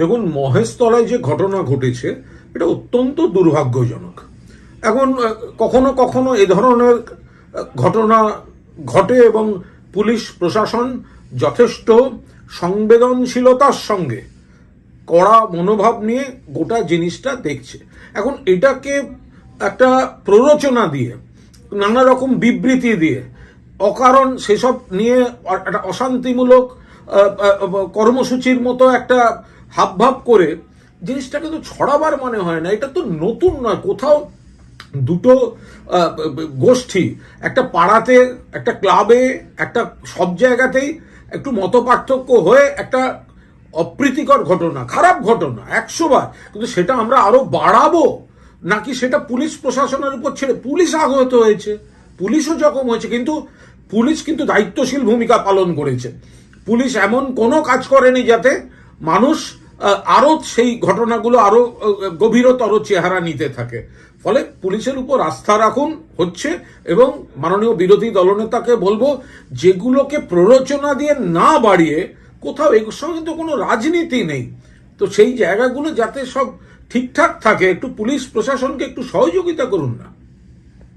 দেখুন মহেশতলায় যে ঘটনা ঘটেছে, এটা অত্যন্ত দুর্ভাগ্যজনক। এখন কখনো কখনো এ ধরনের ঘটনা ঘটে এবং পুলিশ, প্রশাসন যথেষ্ট সংবেদনশীলতার সঙ্গে কড়া মনোভাব নিয়ে গোটা জিনিসটা দেখছে। এখন এটাকে একটা প্ররোচনা দিয়ে, নানা রকম বিবৃতি দিয়ে, অকারণ সেসব নিয়ে একটা অশান্তিমূলক কর্মসূচির মতো একটা হাবভাব করে জিনিসটা কিন্তু ছড়াবার মনে হয় না, এটা তো নতুন নয়, কোথাও দুটো গোষ্ঠী, একটা পাড়াতে, একটা ক্লাবে, একটা সব জায়গাতেই একটু মত পার্থক্য হয়ে একটা অপ্রীতিকর ঘটনা, খারাপ ঘটনা, একশো বার, কিন্তু সেটা আমরা আরও বাড়াবো, নাকি সেটা পুলিশ প্রশাসনের উপর ছেড়ে, পুলিশ আহত হয়েছে, পুলিশও জখম হয়েছে, কিন্তু পুলিশ কিন্তু দায়িত্বশীল ভূমিকা পালন করেছে। পুলিশ এমন কোনো কাজ করেনি যাতে মানুষ আহ, আরও সেই ঘটনাগুলো আরও আহ, গভীরতর চেহারা নিতে থাকে। ফলে পুলিশের উপর আস্থা রাখুন হচ্ছে এবং মাননীয় বিরোধী দলনেতাকে বলব যেগুলোকে প্ররোচনা দিয়ে না বাড়িয়ে কোথাও এর সঙ্গে তো কোনো রাজনীতি নেই। তো সেই জায়গাগুলো যাতে সব ঠিকঠাক থাকে একটু পুলিশ প্রশাসনকে একটু সহযোগিতা করুন না।